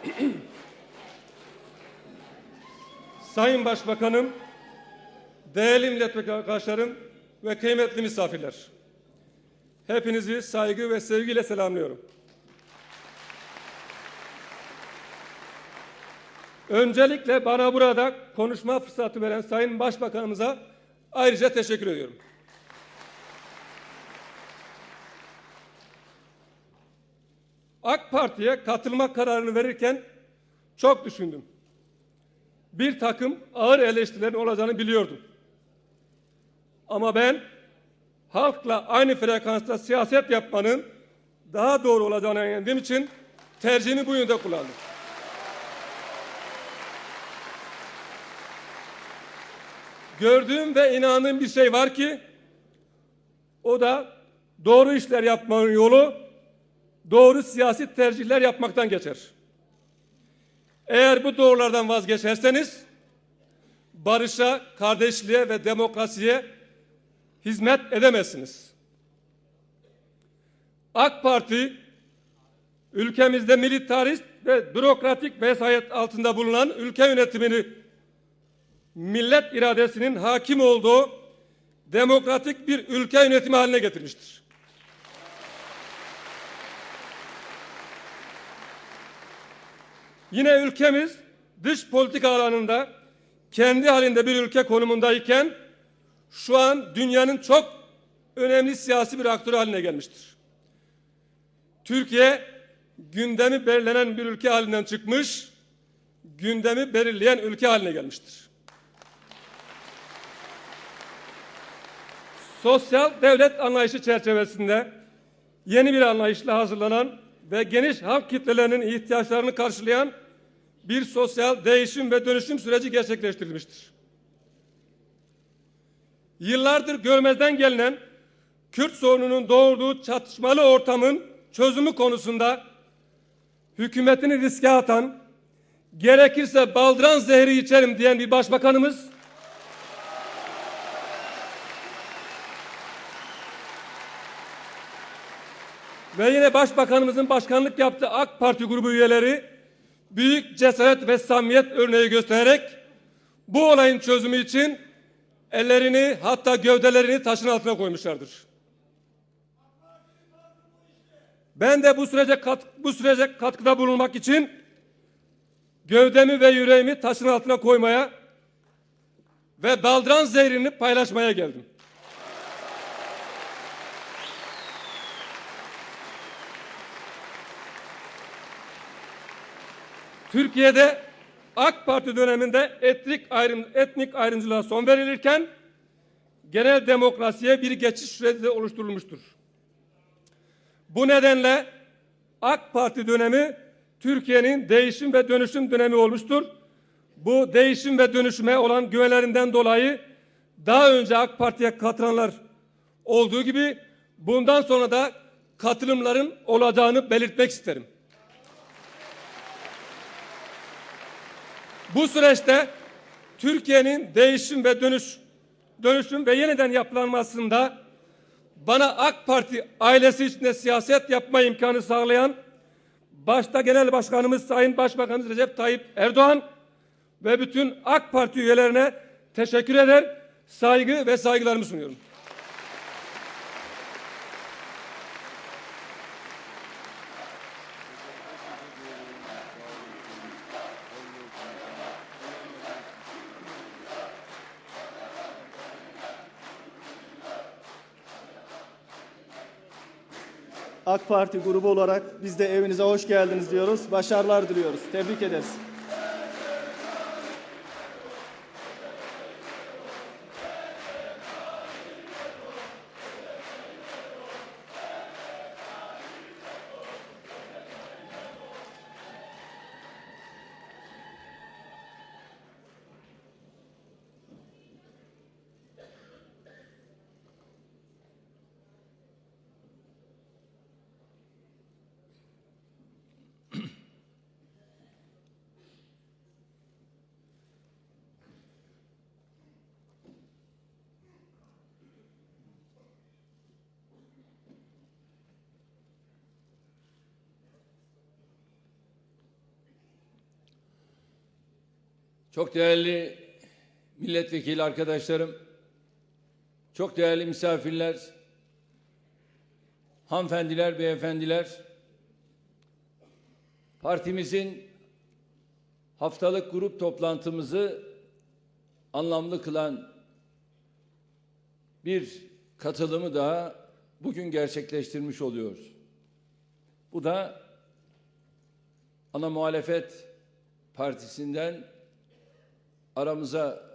Sayın Başbakanım, değerli milletvekili arkadaşlarım ve kıymetli misafirler. Hepinizi saygı ve sevgiyle selamlıyorum. Öncelikle bana burada konuşma fırsatı veren Sayın Başbakanımıza ayrıca teşekkür ediyorum. AK Parti'ye katılma kararını verirken çok düşündüm. Bir takım ağır eleştirilerin olacağını biliyordum. Ama ben halkla aynı frekansta siyaset yapmanın daha doğru olacağına inandığım için tercihimi bu yönde kullandım. Gördüğüm ve inandığım bir şey var ki o da doğru işler yapmanın yolu doğru siyasi tercihler yapmaktan geçer. Eğer bu doğrulardan vazgeçerseniz barışa, kardeşliğe ve demokrasiye hizmet edemezsiniz. AK Parti ülkemizde militarist ve bürokratik vesayet altında bulunan ülke yönetimini millet iradesinin hakim olduğu demokratik bir ülke yönetimi haline getirmiştir. Yine ülkemiz dış politika alanında kendi halinde bir ülke konumundayken şu an dünyanın çok önemli siyasi bir aktörü haline gelmiştir. Türkiye gündemi belirlenen bir ülke halinden çıkmış, gündemi belirleyen ülke haline gelmiştir. Sosyal devlet anlayışı çerçevesinde yeni bir anlayışla hazırlanan ve geniş halk kitlelerinin ihtiyaçlarını karşılayan bir sosyal değişim ve dönüşüm süreci gerçekleştirilmiştir. Yıllardır görmezden gelinen Kürt sorununun doğurduğu çatışmalı ortamın çözümü konusunda hükümetini riske atan, gerekirse baldıran zehri içerim diyen bir başbakanımız ve yine başbakanımızın başkanlık yaptığı AK Parti grubu üyeleri büyük cesaret ve samimiyet örneği göstererek bu olayın çözümü için ellerini hatta gövdelerini taşın altına koymuşlardır. Ben de bu sürece kat, bu sürece katkıda bulunmak için gövdemi ve yüreğimi taşın altına koymaya ve baldıran zehrini paylaşmaya geldim. Türkiye'de AK Parti döneminde etnik ayrım etnik ayrımcılığa son verilirken genel demokrasiye bir geçiş süreci de oluşturulmuştur. Bu nedenle AK Parti dönemi Türkiye'nin değişim ve dönüşüm dönemi olmuştur. Bu değişim ve dönüşüme olan güvenlerinden dolayı daha önce AK Parti'ye katılanlar olduğu gibi bundan sonra da katılımların olacağını belirtmek isterim. Bu süreçte Türkiye'nin değişim ve dönüş dönüşüm ve yeniden yapılanmasında bana AK Parti ailesi içinde siyaset yapma imkanı sağlayan başta Genel Başkanımız Sayın Başbakanımız Recep Tayyip Erdoğan ve bütün AK Parti üyelerine teşekkür eder, saygı ve saygılarımı sunuyorum. AK Parti grubu olarak biz de evinize hoş geldiniz diyoruz. Başarılar diliyoruz. Tebrik ederiz. Çok değerli milletvekili arkadaşlarım, çok değerli misafirler, hanımefendiler, beyefendiler, partimizin haftalık grup toplantımızı anlamlı kılan bir katılımı daha bugün gerçekleştirmiş oluyoruz. Bu da ana muhalefet partisinden aramıza